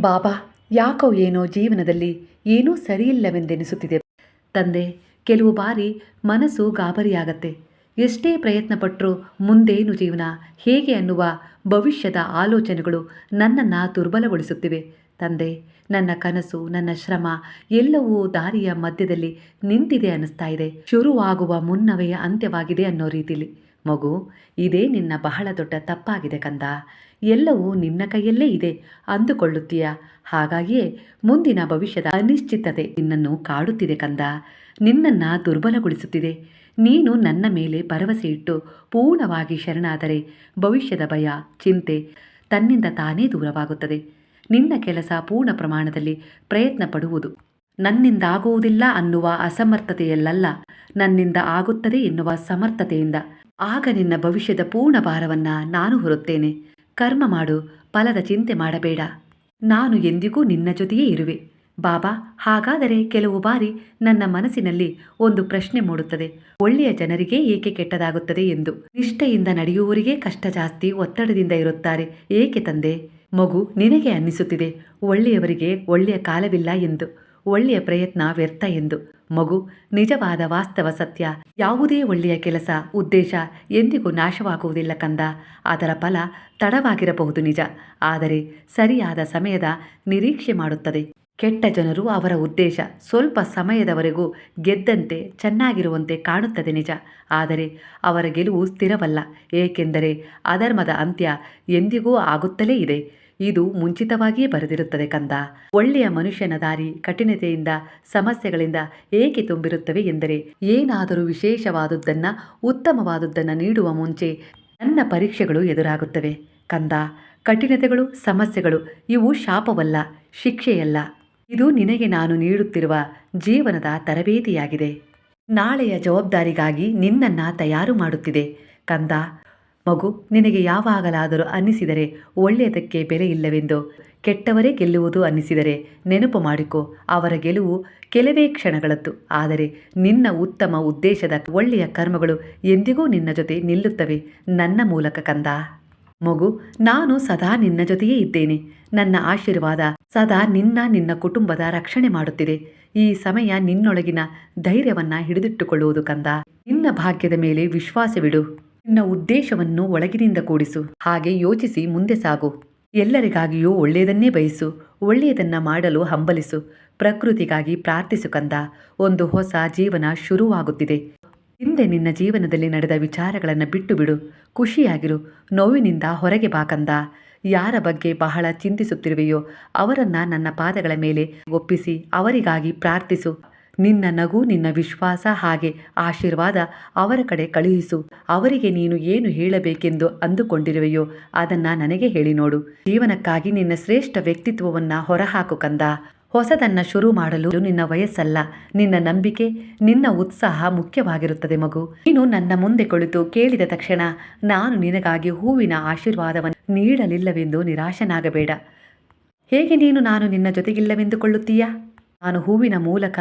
ಬಾಬಾ, ಯಾಕೋ ಏನೋ ಜೀವನದಲ್ಲಿ ಏನೂ ಸರಿಯಿಲ್ಲವೆಂದೆನಿಸುತ್ತಿದೆ. ತಂದೆ, ಕೆಲವು ಬಾರಿ ಮನಸ್ಸು ಗಾಬರಿಯಾಗತ್ತೆ. ಎಷ್ಟೇ ಪ್ರಯತ್ನ ಪಟ್ಟರೂ ಮುಂದೇನು ಜೀವನ, ಹೇಗೆ ಅನ್ನುವ ಭವಿಷ್ಯದ ಆಲೋಚನೆಗಳು ನನ್ನನ್ನು ದುರ್ಬಲಗೊಳಿಸುತ್ತಿವೆ. ತಂದೆ, ನನ್ನ ಕನಸು, ನನ್ನ ಶ್ರಮ ಎಲ್ಲವೂ ದಾರಿಯ ಮಧ್ಯದಲ್ಲಿ ನಿಂತಿದೆ ಅನ್ನಿಸ್ತಾ ಇದೆ ಶುರುವಾಗುವ ಮುನ್ನವೇ ಅಂತ್ಯವಾಗಿದೆ ಅನ್ನೋ ರೀತಿಲಿ. ಮಗು, ಇದೇ ನಿನ್ನ ಬಹಳ ದೊಡ್ಡ ತಪ್ಪಾಗಿದೆ ಕಂದ. ಎಲ್ಲವೂ ನಿನ್ನ ಕೈಯಲ್ಲೇ ಇದೆ ಅಂದುಕೊಳ್ಳುತ್ತೀಯ? ಹಾಗಾಗಿಯೇ ಮುಂದಿನ ಭವಿಷ್ಯದ ಅನಿಶ್ಚಿತತೆ ನಿನ್ನನ್ನು ಕಾಡುತ್ತಿದೆ ಕಂದ. ನಿನ್ನನ್ನು ದುರ್ಬಲಗೊಳಿಸುತ್ತಿದೆ. ನೀನು ನನ್ನ ಮೇಲೆ ಭರವಸೆ ಇಟ್ಟು ಪೂರ್ಣವಾಗಿ ಶರಣಾದರೆ ಭವಿಷ್ಯದ ಭಯ, ಚಿಂತೆ ತನ್ನಿಂದ ತಾನೇ ದೂರವಾಗುತ್ತದೆ. ನಿನ್ನ ಕೆಲಸ ಪೂರ್ಣ ಪ್ರಮಾಣದಲ್ಲಿ ಪ್ರಯತ್ನ ಪಡುವುದು ನನ್ನಿಂದಾಗುವುದಿಲ್ಲ ಅನ್ನುವ ಅಸಮರ್ಥತೆಯಲ್ಲಲ್ಲ, ನನ್ನಿಂದ ಆಗುತ್ತದೆ ಎನ್ನುವ ಸಮರ್ಥತೆಯಿಂದ. ಆಗ ನಿನ್ನ ಭವಿಷ್ಯದ ಪೂರ್ಣ ಭಾರವನ್ನ ನಾನು ಹೊರುತ್ತೇನೆ. ಕರ್ಮ ಮಾಡು, ಫಲದ ಚಿಂತೆ ಮಾಡಬೇಡ. ನಾನು ಎಂದಿಗೂ ನಿನ್ನ ಜೊತೆಯೇ ಇರುವೆ. ಬಾಬಾ, ಹಾಗಾದರೆ ಕೆಲವು ಬಾರಿ ನನ್ನ ಮನಸ್ಸಿನಲ್ಲಿ ಒಂದು ಪ್ರಶ್ನೆ ಮೂಡುತ್ತದೆ. ಒಳ್ಳೆಯ ಜನರಿಗೆ ಏಕೆ ಕೆಟ್ಟದಾಗುತ್ತದೆ ಎಂದು. ನಿಷ್ಠೆಯಿಂದ ನಡೆಯುವವರಿಗೆ ಕಷ್ಟ ಜಾಸ್ತಿ, ಒತ್ತಡದಿಂದ ಇರುತ್ತಾರೆ. ಏಕೆ ತಂದೆ? ಮಗು ನಿನಗೆ ಅನ್ನಿಸುತ್ತಿದೆ. ಒಳ್ಳೆಯವರಿಗೆ ಒಳ್ಳೆಯ ಕಾಲವಿಲ್ಲ ಎಂದು. ಒಳ್ಳೆಯ ಪ್ರಯತ್ನ ವ್ಯರ್ಥ ಎಂದು. ಮಗು, ನಿಜವಾದ ವಾಸ್ತವ ಸತ್ಯ. ಯಾವುದೇ ಒಳ್ಳೆಯ ಕೆಲಸ, ಉದ್ದೇಶ ಎಂದಿಗೂ ನಾಶವಾಗುವುದಿಲ್ಲ ಕಂದ. ಅದರ ಫಲ ತಡವಾಗಿರಬಹುದು ನಿಜ. ಆದರೆ ಸರಿಯಾದ ಸಮಯದ ನಿರೀಕ್ಷೆ ಮಾಡುತ್ತದೆ. ಕೆಟ್ಟ ಜನರು ಅವರ ಉದ್ದೇಶ ಸ್ವಲ್ಪ ಸಮಯದವರೆಗೂ ಗೆದ್ದಂತೆ, ಚೆನ್ನಾಗಿರುವಂತೆ ಕಾಣುತ್ತದೆ ನಿಜ. ಆದರೆ ಅವರ ಗೆಲುವು ಸ್ಥಿರವಲ್ಲ. ಏಕೆಂದರೆ ಅಧರ್ಮದ ಅಂತ್ಯ ಎಂದಿಗೂ ಆಗುತ್ತಲೇ ಇದೆ. ಇದು ಮುಂಚಿತವಾಗಿಯೇ ಬರೆದಿರುತ್ತದೆ ಕಂದ. ಒಳ್ಳೆಯ ಮನುಷ್ಯನ ದಾರಿ ಕಠಿಣತೆಯಿಂದ, ಸಮಸ್ಯೆಗಳಿಂದ ಏಕೆ ತುಂಬಿರುತ್ತವೆ ಎಂದರೆ, ಏನಾದರೂ ವಿಶೇಷವಾದುದನ್ನ ಉತ್ತಮವಾದುದನ್ನು ನೀಡುವ ಮುಂಚೆ ನನ್ನ ಪರೀಕ್ಷೆಗಳು ಎದುರಾಗುತ್ತವೆ. ಕಂದ. ಕಠಿಣತೆಗಳು, ಸಮಸ್ಯೆಗಳು ಇವು ಶಾಪವಲ್ಲ, ಶಿಕ್ಷೆಯಲ್ಲ. ಇದು ನಿನಗೆ ನಾನು ನೀಡುತ್ತಿರುವ ಜೀವನದ ತರಬೇತಿಯಾಗಿದೆ. ನಾಳೆಯ ಜವಾಬ್ದಾರಿಗಾಗಿ ನಿನ್ನನ್ನು ತಯಾರು ಮಾಡುತ್ತಿದೆ. ಕಂದ. ಮಗು, ನಿನಗೆ ಯಾವಾಗಲಾದರೂ ಅನ್ನಿಸಿದರೆ ಒಳ್ಳೆಯದಕ್ಕೆ ಬೆಲೆ ಇಲ್ಲವೆಂದು. ಕೆಟ್ಟವರೇ ಗೆಲ್ಲುವುದು ಅನ್ನಿಸಿದರೆ ನೆನಪು ಮಾಡಿಕೊ. ಅವರ ಗೆಲುವು ಕೆಲವೇ ಕ್ಷಣಗಳದ್ದು. ಆದರೆ ನಿನ್ನ ಉತ್ತಮ ಉದ್ದೇಶದ ಒಳ್ಳೆಯ ಕರ್ಮಗಳು ಎಂದಿಗೂ ನಿನ್ನ ಜೊತೆ ನಿಲ್ಲುತ್ತವೆ. ನನ್ನ ಮೂಲಕ ಕಂದ. ಮಗು, ನಾನು ಸದಾ ನಿನ್ನ ಜೊತೆಯೇ ಇದ್ದೇನೆ. ನನ್ನ ಆಶೀರ್ವಾದ ಸದಾ ನಿನ್ನ ನಿನ್ನ ಕುಟುಂಬದ ರಕ್ಷಣೆ ಮಾಡುತ್ತಿದೆ. ಈ ಸಮಯ ನಿನ್ನೊಳಗಿನ ಧೈರ್ಯವನ್ನ ಹಿಡಿದಿಟ್ಟುಕೊಳ್ಳುವುದು ಕಂದ. ನಿನ್ನ ಭಾಗ್ಯದ ಮೇಲೆ ವಿಶ್ವಾಸವಿಡು. ನಿನ್ನ ಉದ್ದೇಶವನ್ನು ಒಳಗಿನಿಂದ ಕೂಡಿಸು. ಹಾಗೆ ಯೋಚಿಸಿ ಮುಂದೆ ಸಾಗು. ಎಲ್ಲರಿಗಾಗಿಯೂ ಒಳ್ಳೆಯದನ್ನೇ ಬಯಸು. ಒಳ್ಳೆಯದನ್ನ ಮಾಡಲು ಹಂಬಲಿಸು. ಪ್ರಕೃತಿಗಾಗಿ ಪ್ರಾರ್ಥಿಸು ಕಂದ. ಒಂದು ಹೊಸ ಜೀವನ ಶುರುವಾಗುತ್ತಿದೆ. ಹಿಂದೆ ನಿನ್ನ ಜೀವನದಲ್ಲಿ ನಡೆದ ವಿಚಾರಗಳನ್ನು ಬಿಟ್ಟು ಬಿಡು ಖುಷಿಯಾಗಿರು. ನೋವಿನಿಂದ ಹೊರಗೆ ಬಾಕಂದ ಯಾರ ಬಗ್ಗೆ ಬಹಳ ಚಿಂತಿಸುತ್ತಿರುವೆಯೋ ಅವರನ್ನ ನನ್ನ ಪಾದಗಳ ಮೇಲೆ ಒಪ್ಪಿಸಿ ಅವರಿಗಾಗಿ ಪ್ರಾರ್ಥಿಸು. ನಿನ್ನ ನಗು, ನಿನ್ನ ವಿಶ್ವಾಸ ಹಾಗೆ ಆಶೀರ್ವಾದ ಅವರ ಕಡೆ ಕಳುಹಿಸು. ಅವರಿಗೆ ನೀನು ಏನು ಹೇಳಬೇಕೆಂದು ಅಂದುಕೊಂಡಿರುವೆಯೋ ಅದನ್ನ ನನಗೆ ಹೇಳಿ ನೋಡು. ಜೀವನಕ್ಕಾಗಿ ನಿನ್ನ ಶ್ರೇಷ್ಠ ವ್ಯಕ್ತಿತ್ವವನ್ನ ಹೊರಹಾಕು ಕಂದ. ಹೊಸದನ್ನ ಶುರು ಮಾಡಲು ನಿನ್ನ ವಯಸ್ಸಲ್ಲ. ನಿನ್ನ ನಂಬಿಕೆ, ನಿನ್ನ ಉತ್ಸಾಹ ಮುಖ್ಯವಾಗಿರುತ್ತದೆ ಮಗು. ನೀನು ನನ್ನ ಮುಂದೆ ಕುಳಿತು ಕೇಳಿದ ತಕ್ಷಣ ನಾನು ನಿನಗಾಗಿ ಹೂವಿನ ಆಶೀರ್ವಾದವನ್ನು ನೀಡಲಿಲ್ಲವೆಂದು ನಿರಾಶನಾಗಬೇಡ. ಹೇಗೆ ನೀನು ನಾನು ನಿನ್ನ ಜೊತೆಗಿಲ್ಲವೆಂದುಕೊಳ್ಳುತ್ತೀಯಾ? ನಾನು ಹೂವಿನ ಮೂಲಕ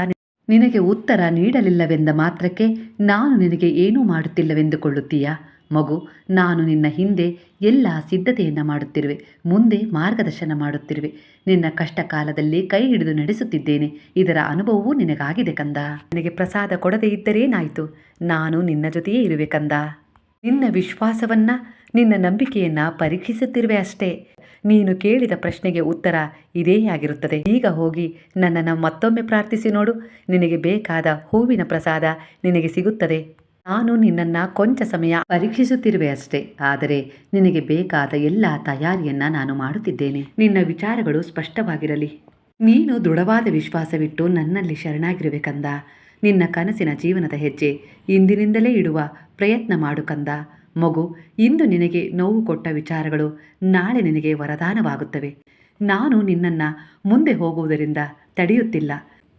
ನಿನಗೆ ಉತ್ತರ ನೀಡಲಿಲ್ಲವೆಂದ ಮಾತ್ರಕ್ಕೆ ನಾನು ನಿನಗೆ ಏನೂ ಮಾಡುತ್ತಿಲ್ಲವೆಂದುಕೊಳ್ಳುತ್ತೀಯಾ? ಮಗು, ನಾನು ನಿನ್ನ ಹಿಂದೆ ಎಲ್ಲ ಸಿದ್ಧತೆಯನ್ನು ಮಾಡುತ್ತಿರುವೆ, ಮುಂದೆ ಮಾರ್ಗದರ್ಶನ ಮಾಡುತ್ತಿರುವೆ. ನಿನ್ನ ಕಷ್ಟ ಕಾಲದಲ್ಲಿ ಕೈ ಹಿಡಿದು ನಡೆಸುತ್ತಿದ್ದೇನೆ, ಇದರ ಅನುಭವವೂ ನಿನಗಾಗಿದೆ ಕಂದ. ನನಗೆ ಪ್ರಸಾದ ಕೊಡದೇ ಇದ್ದರೇನಾಯಿತು ನಾನು ನಿನ್ನ ಜೊತೆಯೇ ಇರುವೆ ಕಂದ. ನಿನ್ನ ವಿಶ್ವಾಸವನ್ನ, ನಿನ್ನ ನಂಬಿಕೆಯನ್ನ ಪರೀಕ್ಷಿಸುತ್ತಿರುವೆ ಅಷ್ಟೇ. ನೀನು ಕೇಳಿದ ಪ್ರಶ್ನೆಗೆ ಉತ್ತರ ಇದೇ ಆಗಿರುತ್ತದೆ ಈಗ ಹೋಗಿ ನನ್ನನ್ನು ಮತ್ತೊಮ್ಮೆ ಪ್ರಾರ್ಥಿಸಿ ನೋಡು. ನಿನಗೆ ಬೇಕಾದ ಹೂವಿನ ಪ್ರಸಾದ ನಿನಗೆ ಸಿಗುತ್ತದೆ. ನಾನು ನಿನ್ನನ್ನ ಕೊಂಚ ಸಮಯ ಪರೀಕ್ಷಿಸುತ್ತಿರುವೆ ಅಷ್ಟೇ. ಆದರೆ ನಿನಗೆ ಬೇಕಾದ ಎಲ್ಲ ತಯಾರಿಯನ್ನ ನಾನು ಮಾಡುತ್ತಿದ್ದೇನೆ. ನಿನ್ನ ವಿಚಾರಗಳು ಸ್ಪಷ್ಟವಾಗಿರಲಿ. ನೀನು ದೃಢವಾದ ವಿಶ್ವಾಸವಿಟ್ಟು ನನ್ನಲ್ಲಿ ಶರಣಾಗಿರುವೆ ಕಂದ. ನಿನ್ನ ಕನಸಿನ ಜೀವನದ ಹೆಜ್ಜೆ ಇಂದಿನಿಂದಲೇ ಇಡುವ ಪ್ರಯತ್ನ ಮಾಡು ಕಂದ. ಮಗು, ಇಂದು ನಿನಗೆ ನೋವು ಕೊಟ್ಟ ವಿಚಾರಗಳು ನಾಳೆ ನಿನಗೆ ವರದಾನವಾಗುತ್ತವೆ. ನಾನು ನಿನ್ನನ್ನು ಮುಂದೆ ಹೋಗುವುದರಿಂದ ತಡೆಯುತ್ತಿಲ್ಲ.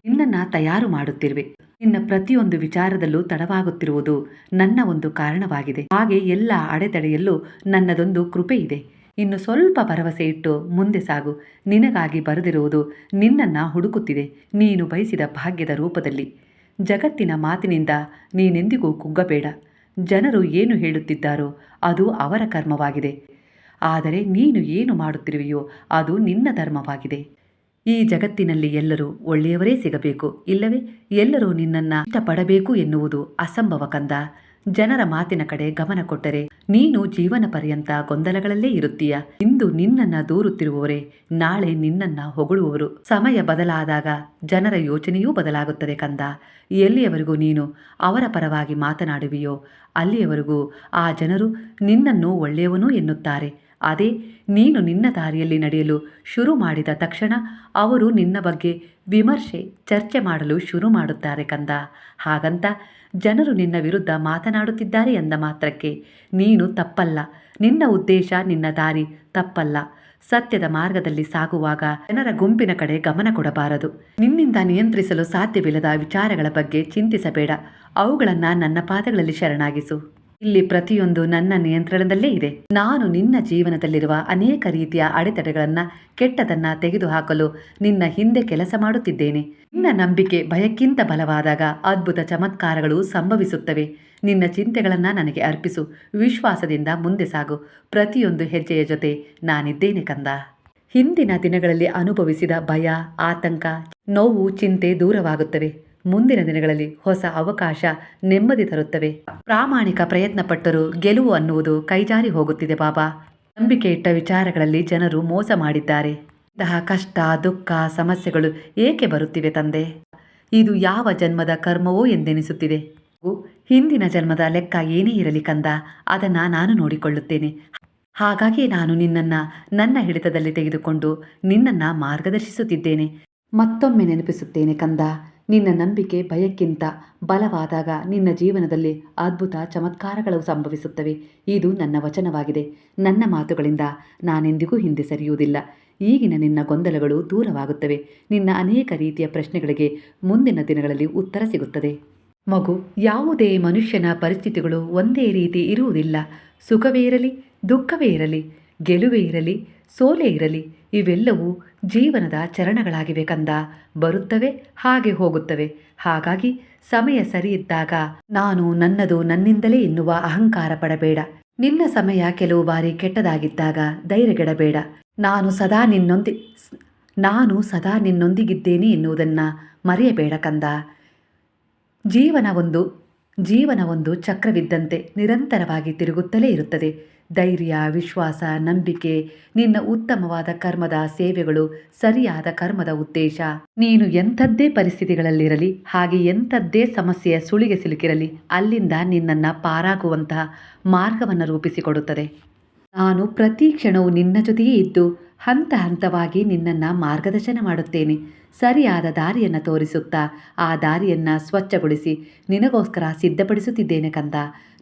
ನಿನ್ನನ್ನು ತಯಾರು ಮಾಡುತ್ತಿರುವೆ. ನಿನ್ನ ಪ್ರತಿಯೊಂದು ವಿಚಾರದಲ್ಲೂ ತಡವಾಗುತ್ತಿರುವುದು ನನ್ನ ಒಂದು ಕಾರಣವಾಗಿದೆ. ಹಾಗೆ ಎಲ್ಲ ಅಡೆತಡೆಯಲ್ಲೂ ನನ್ನದೊಂದು ಕೃಪೆ ಇದೆ ಇನ್ನು ಸ್ವಲ್ಪ ಭರವಸೆ ಇಟ್ಟು ಮುಂದೆ ಸಾಗು. ನಿನಗಾಗಿ ಬರೆದಿರುವುದು ನಿನ್ನನ್ನು ಹುಡುಕುತ್ತಿದೆ. ನೀನು ಬಯಸಿದ ಭಾಗ್ಯದ ರೂಪದಲ್ಲಿ. ಜಗತ್ತಿನ ಮಾತಿನಿಂದ ನೀನೆಂದಿಗೂ ಕುಗ್ಗಬೇಡ. ಜನರು ಏನು ಹೇಳುತ್ತಿದ್ದಾರೋ ಅದು ಅವರ ಕರ್ಮವಾಗಿದೆ. ಆದರೆ ನೀನು ಏನು ಮಾಡುತ್ತಿರುವೆಯೋ ಅದು ನಿನ್ನ ಧರ್ಮವಾಗಿದೆ. ಈ ಜಗತ್ತಿನಲ್ಲಿ ಎಲ್ಲರೂ ಒಳ್ಳೆಯವರೇ ಸಿಗಬೇಕು, ಇಲ್ಲವೇ? ಎಲ್ಲರೂ ನಿನ್ನನ್ನು ಇಷ್ಟಪಡಬೇಕು ಎನ್ನುವುದು ಅಸಂಭವ ಕಂದ. ಜನರ ಮಾತಿನ ಕಡೆ ಗಮನ ಕೊಟ್ಟರೆ ನೀನು ಜೀವನ ಪರ್ಯಂತ ಗೊಂದಲಗಳಲ್ಲೇ ಇರುತ್ತೀಯ. ಇಂದು ನಿನ್ನನ್ನ ದೂರುತ್ತಿರುವವರೇ, ನಾಳೆ ನಿನ್ನನ್ನ ಹೊಗಳುವವರು. ಸಮಯ ಬದಲಾದಾಗ ಜನರ ಯೋಚನೆಯೂ ಬದಲಾಗುತ್ತದೆ ಕಂದ. ಎಲ್ಲಿಯವರೆಗೂ ನೀನು ಅವರ ಪರವಾಗಿ ಮಾತನಾಡುವಿಯೋ, ಅಲ್ಲಿಯವರೆಗೂ ಆ ಜನರು ನಿನ್ನನ್ನು ಒಳ್ಳೆಯವನು ಎನ್ನುತ್ತಾರೆ. ಅದೇ ನೀನು ನಿನ್ನ ದಾರಿಯಲ್ಲಿ ನಡೆಯಲು ಶುರು ಮಾಡಿದ ತಕ್ಷಣ ಅವರು ನಿನ್ನ ಬಗ್ಗೆ ವಿಮರ್ಶೆ, ಚರ್ಚೆ ಮಾಡಲು ಶುರು ಮಾಡುತ್ತಾರೆ ಕಂದ. ಹಾಗಂತ ಜನರು ನಿನ್ನ ವಿರುದ್ಧ ಮಾತನಾಡುತ್ತಿದ್ದಾರೆ ಎಂದ ಮಾತ್ರಕ್ಕೆ ನೀನು ತಪ್ಪಲ್ಲ. ನಿನ್ನ ಉದ್ದೇಶ, ನಿನ್ನ ದಾರಿ ತಪ್ಪಲ್ಲ. ಸತ್ಯದ ಮಾರ್ಗದಲ್ಲಿ ಸಾಗುವಾಗ ಜನರ ಗುಂಪಿನ ಕಡೆ ಗಮನ ಕೊಡಬಾರದು. ನಿನ್ನಿಂದ ನಿಯಂತ್ರಿಸಲು ಸಾಧ್ಯವಿಲ್ಲದ ವಿಚಾರಗಳ ಬಗ್ಗೆ ಚಿಂತಿಸಬೇಡ. ಅವುಗಳನ್ನು ನನ್ನ ಪಾದಗಳಲ್ಲಿ ಶರಣಾಗಿಸು. ಇಲ್ಲಿ ಪ್ರತಿಯೊಂದು ನನ್ನ ನಿಯಂತ್ರಣದಲ್ಲೇ ಇದೆ. ನಾನು ನಿನ್ನ ಜೀವನದಲ್ಲಿರುವ ಅನೇಕ ರೀತಿಯ ಅಡೆತಡೆಗಳನ್ನ ಕೆಟ್ಟದನ್ನ ತೆಗೆದುಹಾಕಲು ನಿನ್ನ ಹಿಂದೆ ಕೆಲಸ ಮಾಡುತ್ತಿದ್ದೇನೆ. ನಿನ್ನ ನಂಬಿಕೆ ಭಯಕ್ಕಿಂತ ಬಲವಾದಾಗ ಅದ್ಭುತ ಚಮತ್ಕಾರಗಳು ಸಂಭವಿಸುತ್ತವೆ. ನಿನ್ನ ಚಿಂತೆಗಳನ್ನ ನನಗೆ ಅರ್ಪಿಸು. ವಿಶ್ವಾಸದಿಂದ ಮುಂದೆ ಸಾಗು. ಪ್ರತಿಯೊಂದು ಹೆಜ್ಜೆಯ ಜೊತೆ ನಾನಿದ್ದೇನೆ ಕಂದ. ಹಿಂದಿನ ದಿನಗಳಲ್ಲಿ ಅನುಭವಿಸಿದ ಭಯ, ಆತಂಕ, ನೋವು, ಚಿಂತೆ ದೂರವಾಗುತ್ತವೆ. ಮುಂದಿನ ದಿನಗಳಲ್ಲಿ ಹೊಸ ಅವಕಾಶ ನೆಮ್ಮದಿ ತರುತ್ತವೆ. ಪ್ರಾಮಾಣಿಕ ಪ್ರಯತ್ನ ಪಟ್ಟರೂ ಗೆಲುವು ಅನ್ನುವುದು ಕೈಜಾರಿ ಹೋಗುತ್ತಿದೆ ಬಾಬಾ. ನಂಬಿಕೆ ಇಟ್ಟ ವಿಚಾರಗಳಲ್ಲಿ ಜನರು ಮೋಸ ಮಾಡಿದ್ದಾರೆ. ಇಂತಹ ಕಷ್ಟ, ದುಃಖ, ಸಮಸ್ಯೆಗಳು ಏಕೆ ಬರುತ್ತಿವೆ ತಂದೆ? ಇದು ಯಾವ ಜನ್ಮದ ಕರ್ಮವೋ ಎಂದೆನಿಸುತ್ತಿದೆ. ಹಿಂದಿನ ಜನ್ಮದ ಲೆಕ್ಕ ಏನೇ ಇರಲಿ ಕಂದ, ಅದನ್ನ ನಾನು ನೋಡಿಕೊಳ್ಳುತ್ತೇನೆ. ಹಾಗಾಗಿ ನಾನು ನಿನ್ನನ್ನ, ನನ್ನ ಹಿಡಿತದಲ್ಲಿ ತೆಗೆದುಕೊಂಡು ನಿನ್ನನ್ನ ಮಾರ್ಗದರ್ಶಿಸುತ್ತಿದ್ದೇನೆ. ಮತ್ತೊಮ್ಮೆ ನೆನಪಿಸುತ್ತೇನೆ ಕಂದ ನಿನ್ನ ನಂಬಿಕೆ ಭಯಕ್ಕಿಂತ ಬಲವಾದಾಗ ನಿನ್ನ ಜೀವನದಲ್ಲಿ ಅದ್ಭುತ ಚಮತ್ಕಾರಗಳು ಸಂಭವಿಸುತ್ತವೆ. ಇದು ನನ್ನ ವಚನವಾಗಿದೆ. ನನ್ನ ಮಾತುಗಳಿಂದ ನಾನೆಂದಿಗೂ ಹಿಂದೆ ಸರಿಯುವುದಿಲ್ಲ. ಈಗಿನ ನಿನ್ನ ಗೊಂದಲಗಳು ದೂರವಾಗುತ್ತವೆ. ನಿನ್ನ ಅನೇಕ ರೀತಿಯ ಪ್ರಶ್ನೆಗಳಿಗೆ ಮುಂದಿನ ದಿನಗಳಲ್ಲಿ ಉತ್ತರ ಸಿಗುತ್ತದೆ. ಮಗು, ಯಾವುದೇ ಮನುಷ್ಯನ ಪರಿಸ್ಥಿತಿಗಳು ಒಂದೇ ರೀತಿ ಇರುವುದಿಲ್ಲ. ಸುಖವೇ ಇರಲಿ, ದುಃಖವೇ ಇರಲಿ, ಗೆಲುವೇ ಇರಲಿ, ಸೋಲೇ ಇರಲಿ. ಇವೆಲ್ಲವೂ ಜೀವನದ ಚರಣಗಳಾಗಿವೆ ಕಂದ. ಬರುತ್ತವೆ, ಹಾಗೆ ಹೋಗುತ್ತವೆ. ಹಾಗಾಗಿ ಸಮಯ ಸರಿಯಿದ್ದಾಗ ನಾನು ನನ್ನದು ನನ್ನಿಂದಲೇ ಎನ್ನುವ ಅಹಂಕಾರ ಪಡಬೇಡ. ನಿನ್ನ ಸಮಯ ಕೆಲವು ಬಾರಿ ಕೆಟ್ಟದಾಗಿದ್ದಾಗ ಧೈರ್ಯಗೆಡಬೇಡ. ನಾನು ಸದಾ ನಿನ್ನೊಂದಿ, ನಾನು ಸದಾ ನಿನ್ನೊಂದಿಗಿದ್ದೇನೆ ಎನ್ನುವುದನ್ನು ಮರೆಯಬೇಡ ಕಂದ. ಜೀವನ ಒಂದು ಜೀವನ ಒಂದು ಚಕ್ರವಿದ್ದಂತೆ ನಿರಂತರವಾಗಿ ತಿರುಗುತ್ತಲೇ ಇರುತ್ತದೆ. ಧೈರ್ಯ, ವಿಶ್ವಾಸ, ನಂಬಿಕೆ, ನಿನ್ನ ಉತ್ತಮವಾದ ಕರ್ಮದ ಸೇವೆಗಳು ಸರಿಯಾದ ಕರ್ಮದ ಉದ್ದೇಶ. ನೀನು ಎಂಥದ್ದೇ ಪರಿಸ್ಥಿತಿಗಳಲ್ಲಿರಲಿ, ಹಾಗೆ ಎಂಥದ್ದೇ ಸಮಸ್ಯೆಯ ಸುಳಿಗೆ ಸಿಲುಕಿರಲಿ, ಅಲ್ಲಿಂದ ನಿನ್ನನ್ನು ಪಾರಾಗುವಂತಹ ಮಾರ್ಗವನ್ನು ರೂಪಿಸಿಕೊಡುತ್ತದೆ. ನಾನು ಪ್ರತಿ ಕ್ಷಣವೂ ನಿನ್ನ ಜೊತೆಯೇ ಇದ್ದು, ಹಂತ ಹಂತವಾಗಿ ನಿನ್ನನ್ನು ಮಾರ್ಗದರ್ಶನ ಮಾಡುತ್ತೇನೆ. ಸರಿಯಾದ ದಾರಿಯನ್ನು ತೋರಿಸುತ್ತಾ, ಆ ದಾರಿಯನ್ನು ಸ್ವಚ್ಛಗೊಳಿಸಿ ನಿನಗೋಸ್ಕರ ಸಿದ್ಧಪಡಿಸುತ್ತಿದ್ದೇನೆ ಕಂದ.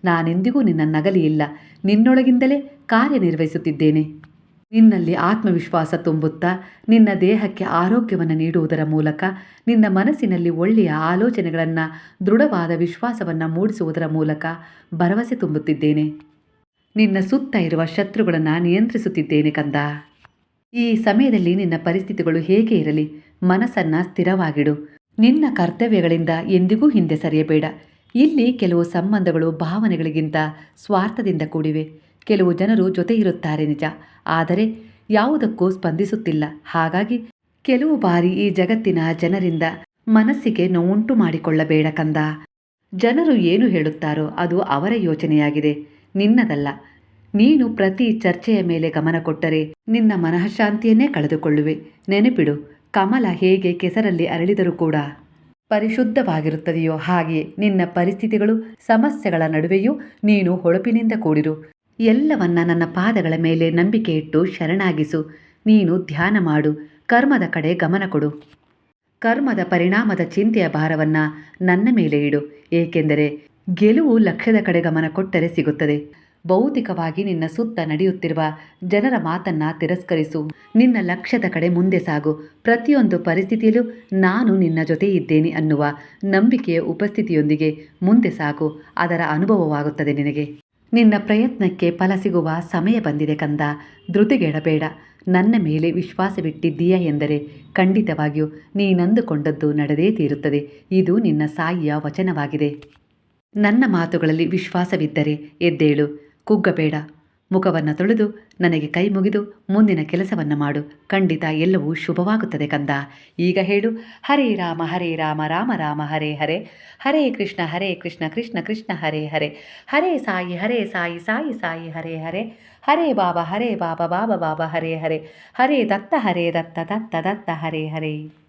ನಾನೆಂದಿಗೂ ನಿನ್ನ ನಗಲಿಯಿಲ್ಲ ನಿನ್ನೊಳಗಿಂದಲೇ ಕಾರ್ಯನಿರ್ವಹಿಸುತ್ತಿದ್ದೇನೆ. ನಿನ್ನಲ್ಲಿ ಆತ್ಮವಿಶ್ವಾಸ ತುಂಬುತ್ತಾ, ನಿನ್ನ ದೇಹಕ್ಕೆ ಆರೋಗ್ಯವನ್ನು ನೀಡುವುದರ ಮೂಲಕ, ನಿನ್ನ ಮನಸ್ಸಿನಲ್ಲಿ ಒಳ್ಳೆಯ ಆಲೋಚನೆಗಳನ್ನು, ದೃಢವಾದ ವಿಶ್ವಾಸವನ್ನು ಮೂಡಿಸುವುದರ ಮೂಲಕ ಭರವಸೆ ತುಂಬುತ್ತಿದ್ದೇನೆ. ನಿನ್ನ ಸುತ್ತ ಇರುವ ಶತ್ರುಗಳನ್ನು ನಿಯಂತ್ರಿಸುತ್ತಿದ್ದೇನೆ ಕಂದ. ಈ ಸಮಯದಲ್ಲಿ ನಿನ್ನ ಪರಿಸ್ಥಿತಿಗಳು ಹೇಗೆ ಇರಲಿ, ಮನಸ್ಸನ್ನು ಸ್ಥಿರವಾಗಿಡು. ನಿನ್ನ ಕರ್ತವ್ಯಗಳಿಂದ ಎಂದಿಗೂ ಹಿಂದೆ ಸರಿಯಬೇಡ. ಇಲ್ಲಿ ಕೆಲವು ಸಂಬಂಧಗಳು ಭಾವನೆಗಳಿಗಿಂತ ಸ್ವಾರ್ಥದಿಂದ ಕೂಡಿವೆ. ಕೆಲವು ಜನರು ಜೊತೆ ಇರುತ್ತಾರೆ ನಿಜ. ಆದರೆ ಯಾವುದಕ್ಕೂ ಸ್ಪಂದಿಸುತ್ತಿಲ್ಲ. ಹಾಗಾಗಿ ಕೆಲವು ಬಾರಿ ಈ ಜಗತ್ತಿನ ಜನರಿಂದ ಮನಸ್ಸಿಗೆ ನೋವುಂಟು ಮಾಡಿಕೊಳ್ಳಬೇಡ ಕಂದ. ಜನರು ಏನು ಹೇಳುತ್ತಾರೋ ಅದು ಅವರ ಯೋಚನೆಯಾಗಿದೆ. ನಿನ್ನದಲ್ಲ. ನೀನು ಪ್ರತಿ ಚರ್ಚೆಯ ಮೇಲೆ ಗಮನ ಕೊಟ್ಟರೆ ನಿನ್ನ ಮನಃಶಾಂತಿಯನ್ನೇ ಕಳೆದುಕೊಳ್ಳುವೆ. ನೆನಪಿಡು, ಕಮಲ ಹೇಗೆ ಕೆಸರಲ್ಲಿ ಅರಳಿದರೂ ಕೂಡ. ಪರಿಶುದ್ಧವಾಗಿರುತ್ತದೆಯೋ ಹಾಗೆ ನಿನ್ನ ಪರಿಸ್ಥಿತಿಗಳು ಸಮಸ್ಯೆಗಳ ನಡುವೆಯೂ ನೀನು ಹೊಳಪಿನಿಂದ ಕೂಡಿರು. ಎಲ್ಲವನ್ನ ನನ್ನ ಪಾದಗಳ ಮೇಲೆ ನಂಬಿಕೆ ಇಟ್ಟು ಶರಣಾಗಿಸು. ನೀನು ಧ್ಯಾನ ಮಾಡು. ಕರ್ಮದ ಕಡೆ ಗಮನ ಕೊಡು. ಕರ್ಮದ ಪರಿಣಾಮದ ಚಿಂತೆಯ ಭಾರವನ್ನು ನನ್ನ ಮೇಲೆ ಇಡು. ಏಕೆಂದರೆ ಗೆಲುವು ಲಕ್ಷ್ಯದ ಕಡೆ ಗಮನ ಕೊಟ್ಟರೆ ಸಿಗುತ್ತದೆ. ಭೌತಿಕವಾಗಿ ನಿನ್ನ ಸುತ್ತ ನಡೆಯುತ್ತಿರುವ ಜನರ ಮಾತನ್ನ ತಿರಸ್ಕರಿಸು. ನಿನ್ನ ಲಕ್ಷ್ಯದ ಕಡೆ ಮುಂದೆ ಸಾಗು. ಪ್ರತಿಯೊಂದು ಪರಿಸ್ಥಿತಿಯಲ್ಲೂ ನಾನು ನಿನ್ನ ಜೊತೆ ಇದ್ದೇನೆ ಅನ್ನುವ ನಂಬಿಕೆಯ ಉಪಸ್ಥಿತಿಯೊಂದಿಗೆ ಮುಂದೆ ಸಾಗು. ಅದರ ಅನುಭವವಾಗುತ್ತದೆ ನಿನಗೆ. ನಿನ್ನ ಪ್ರಯತ್ನಕ್ಕೆ ಫಲ ಸಿಗುವ ಸಮಯ ಬಂದಿದೆ ಕಂದ. ಧೃತಿಗೆಡಬೇಡ. ನನ್ನ ಮೇಲೆ ವಿಶ್ವಾಸವಿಟ್ಟಿದ್ದೀಯ ಎಂದರೆ ಖಂಡಿತವಾಗಿಯೂ ನೀನಂದುಕೊಂಡದ್ದು ನಡೆದೇ ತೀರುತ್ತದೆ. ಇದು ನಿನ್ನ ಸಾಯಿಯ ವಚನವಾಗಿದೆ. ನನ್ನ ಮಾತುಗಳಲ್ಲಿ ವಿಶ್ವಾಸವಿದ್ದರೆ ಎದ್ದೇಳು. ಕುಗ್ಗಬೇಡ. ಮುಖವನ್ನು ತೊಳೆದು ನನಗೆ ಕೈ ಮುಗಿದು ಮುಂದಿನ ಕೆಲಸವನ್ನು ಮಾಡು. ಖಂಡಿತ ಎಲ್ಲವೂ ಶುಭವಾಗುತ್ತದೆ ಕಂದ. ಈಗ ಹೇಳು. ಹರೇ ರಾಮ ಹರೇ ರಾಮ ರಾಮ ರಾಮ, ಹರೇ ಹರೇ. ಹರೇ ಕೃಷ್ಣ ಹರೇ ಕೃಷ್ಣ ಕೃಷ್ಣ ಕೃಷ್ಣ, ಹರೇ ಹರೇ. ಹರೇ ಸಾಯಿ ಹರೇ ಸಾಯಿ ಸಾಯಿ ಸಾಯಿ, ಹರೇ ಹರೇ. ಹರೇ ಬಾಬಾ ಹರೇ ಬಾಬಾ ಬಾಬಾ ಬಾಬಾ, ಹರೇ ಹರೇ. ಹರೇ ದತ್ತ ಹರೇ ದತ್ತ ದತ್ತ ದತ್ತ, ಹರೇ ಹರೇ.